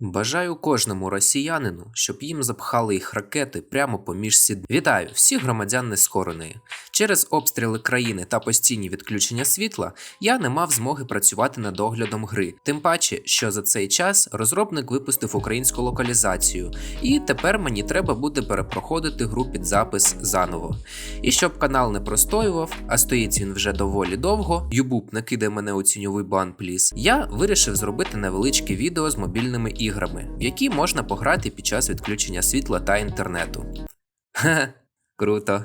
Бажаю кожному росіянину, щоб їм запхали їх ракети прямо по мішці. Вітаю всіх громадян нескореної. Через обстріли країни та постійні відключення світла я не мав змоги працювати над оглядом гри. Тим паче, що за цей час розробник випустив українську локалізацію, і тепер мені треба буде перепроходити гру під запис заново. І щоб канал не простоював, а стоїть він вже доволі довго, Юбуб не кидай мене у ціньовий бан, пліс. Я вирішив зробити невеличке відео з мобільними іграми, в які можна пограти під час відключення світла та інтернету. Хе, круто.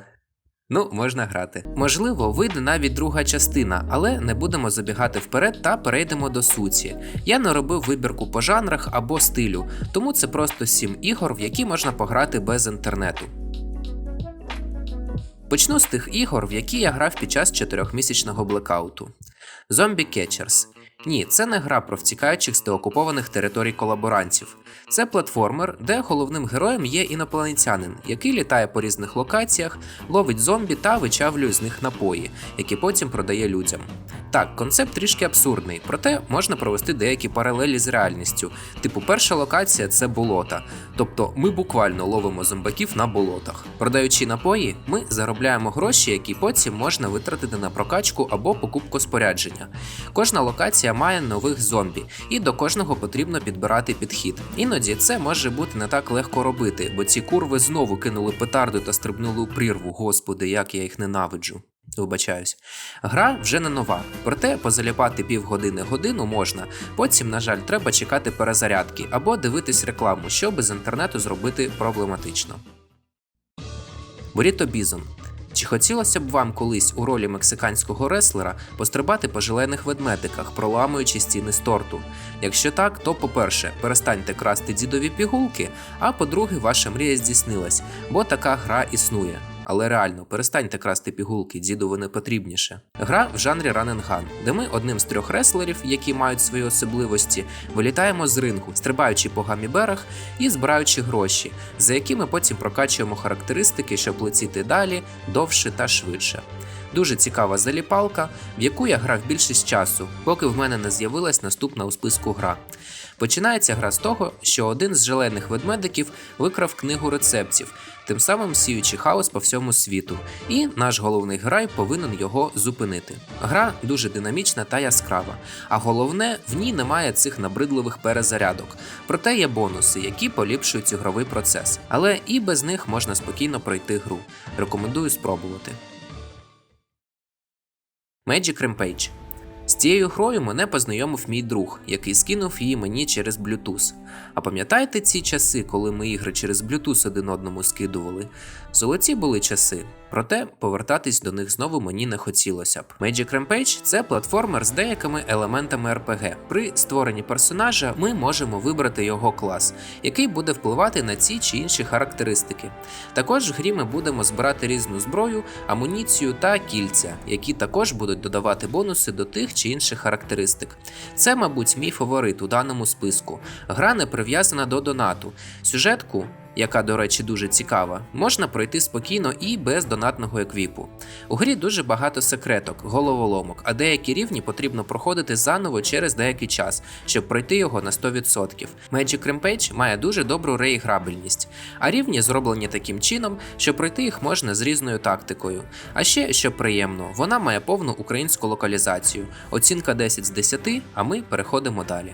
Ну, можна грати. Можливо, вийде навіть друга частина, але не будемо забігати вперед та перейдемо до суті. Я не робив вибірку по жанрах або стилю, тому це просто 7 ігор, в які можна пограти без інтернету. Почну з тих ігор, в які я грав під час 4-місячного блекауту. Zombie Catchers. Ні, це не гра про втікаючих з деокупованих територій колаборантів. Це платформер, де головним героєм є інопланетянин, який літає по різних локаціях, ловить зомбі та вичавлює з них напої, які потім продає людям. Так, концепт трішки абсурдний, проте можна провести деякі паралелі з реальністю. Типу, перша локація це болота. Тобто ми буквально ловимо зомбаків на болотах. Продаючи напої, ми заробляємо гроші, які потім можна витратити на прокачку або покупку спорядження. Кожна локація має нових зомбі, і до кожного потрібно підбирати підхід. Іноді це може бути не так легко робити, бо ці курви знову кинули петарду та стрибнули у прірву. Господи, як я їх ненавиджу. Вибачаюсь. Гра вже не нова, проте позаліпати півгодини годину можна. Потім, на жаль, треба чекати перезарядки або дивитись рекламу, що без інтернету зробити проблематично. Буріто Бізон. Чи хотілося б вам колись у ролі мексиканського реслера пострибати по желейних ведмедиках, проламуючи стіни з торту? Якщо так, то по-перше, перестаньте красти дідові пігулки, а по-друге, ваша мрія здійснилась, бо така гра існує. Але реально, перестаньте красти пігулки, діду вони потрібніше. Гра в жанрі Gun, де ми одним з трьох реслерів, які мають свої особливості, вилітаємо з рингу, стрибаючи по гаміберах і збираючи гроші, за які ми потім прокачуємо характеристики, щоб летіти далі, довше та швидше. Дуже цікава заліпалка, в яку я грав більшість часу, поки в мене не з'явилась наступна у списку гра. Починається гра з того, що один з желейних ведмедиків викрав книгу рецептів, тим самим сіючи хаос по всьому світу, і наш головний герой повинен його зупинити. Гра дуже динамічна та яскрава, а головне, в ній немає цих набридливих перезарядок. Проте є бонуси, які поліпшують ігровий процес. Але і без них можна спокійно пройти гру. Рекомендую спробувати. Magic Rampage з цією грою мене познайомив мій друг, який скинув її мені через Bluetooth. А пам'ятаєте ці часи, коли ми ігри через Bluetooth один одному скидували? Золоті були часи, проте повертатись до них знову мені не хотілося б. Magic Rampage – це платформер з деякими елементами RPG. При створенні персонажа ми можемо вибрати його клас, який буде впливати на ці чи інші характеристики. Також в грі ми будемо збирати різну зброю, амуніцію та кільця, які також будуть додавати бонуси до тих чи інших характеристик. Це, мабуть, мій фаворит у даному списку. Гра не прив'язана до донату. Сюжетку яка, до речі, дуже цікава, можна пройти спокійно і без донатного еквіпу. У грі дуже багато секреток, головоломок, а деякі рівні потрібно проходити заново через деякий час, щоб пройти його на 100%. Magic Rampage має дуже добру реіграбельність, а рівні зроблені таким чином, що пройти їх можна з різною тактикою. А ще, що приємно, вона має повну українську локалізацію, оцінка 10 з 10, а ми переходимо далі.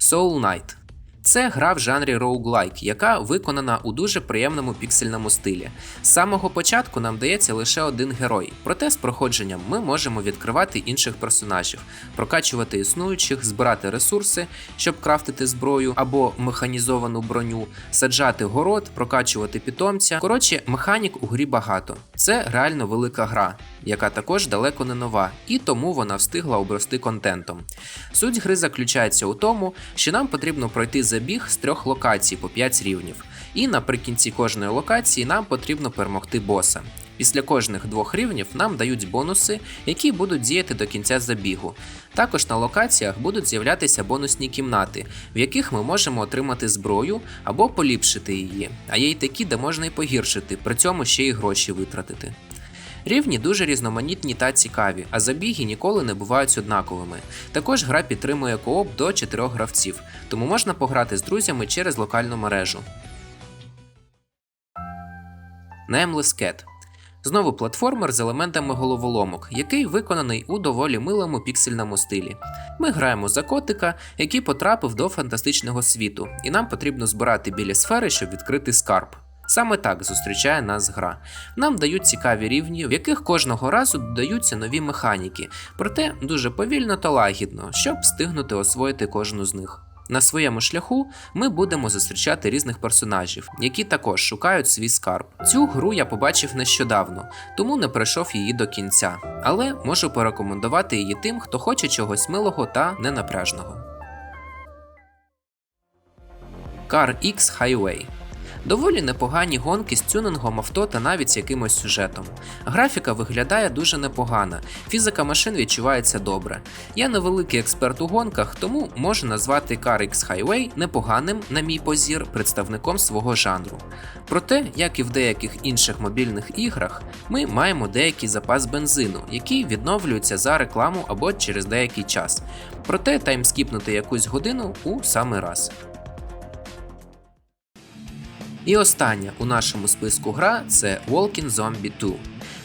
Soul Knight це гра в жанрі роуглайк, яка виконана у дуже приємному піксельному стилі. З самого початку нам дається лише один герой, проте з проходженням ми можемо відкривати інших персонажів, прокачувати існуючих, збирати ресурси, щоб крафтити зброю або механізовану броню, саджати город, прокачувати питомця. Коротше, механік у грі багато. Це реально велика гра, яка також далеко не нова, і тому вона встигла обрости контентом. Суть гри заключається у тому, що нам потрібно пройти забіг з трьох локацій по 5 рівнів, і наприкінці кожної локації нам потрібно перемогти боса. Після кожних двох рівнів нам дають бонуси, які будуть діяти до кінця забігу. Також на локаціях будуть з'являтися бонусні кімнати, в яких ми можемо отримати зброю або поліпшити її, а є й такі, де можна і погіршити, при цьому ще й гроші витратити. Рівні дуже різноманітні та цікаві, а забіги ніколи не бувають однаковими. Також гра підтримує кооп до 4 гравців, тому можна пограти з друзями через локальну мережу. Nameless Cat Знову платформер з елементами головоломок, який виконаний у доволі милому піксельному стилі. Ми граємо за котика, який потрапив до фантастичного світу, і нам потрібно збирати білі сфери, щоб відкрити скарб. Саме так зустрічає нас гра. Нам дають цікаві рівні, в яких кожного разу додаються нові механіки, проте дуже повільно та лагідно, щоб встигнути освоїти кожну з них. На своєму шляху ми будемо зустрічати різних персонажів, які також шукають свій скарб. Цю гру я побачив нещодавно, тому не пройшов її до кінця, але можу порекомендувати її тим, хто хоче чогось милого та ненапряжного. Car X Highway Доволі непогані гонки з тюнингом авто та навіть з якимось сюжетом. Графіка виглядає дуже непогана, фізика машин відчувається добре. Я невеликий експерт у гонках, тому можу назвати Car X Highway непоганим, на мій позір, представником свого жанру. Проте, як і в деяких інших мобільних іграх, ми маємо деякий запас бензину, який відновлюється за рекламу або через деякий час. Проте таймскіпнути якусь годину у самий раз. І остання у нашому списку гра це Walking Zombie 2.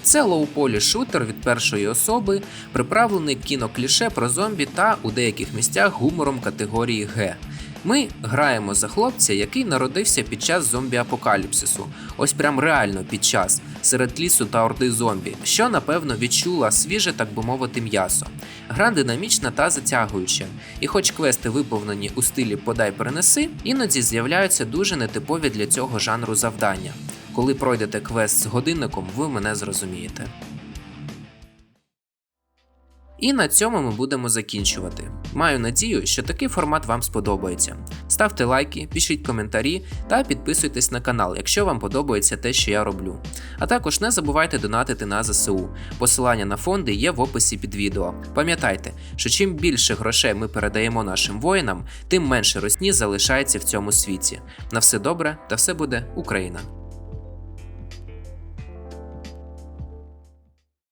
Це лоу-полі шутер від першої особи, приправлений кінокліше про зомбі та у деяких місцях гумором категорії Г. Ми граємо за хлопця, який народився під час зомбі-апокаліпсису, ось прям реально під час, серед лісу та орди зомбі, що напевно відчула свіже, так би мовити, м'ясо. Гра динамічна та затягуюча, і хоч квести виповнені у стилі подай перенеси, іноді з'являються дуже нетипові для цього жанру завдання. Коли пройдете квест з годинником, ви мене зрозумієте. І на цьому ми будемо закінчувати. Маю надію, що такий формат вам сподобається. Ставте лайки, пишіть коментарі та підписуйтесь на канал, якщо вам подобається те, що я роблю. А також не забувайте донатити на ЗСУ. Посилання на фонди є в описі під відео. Пам'ятайте, що чим більше грошей ми передаємо нашим воїнам, тим менше русні залишається в цьому світі. На все добре та все буде Україна!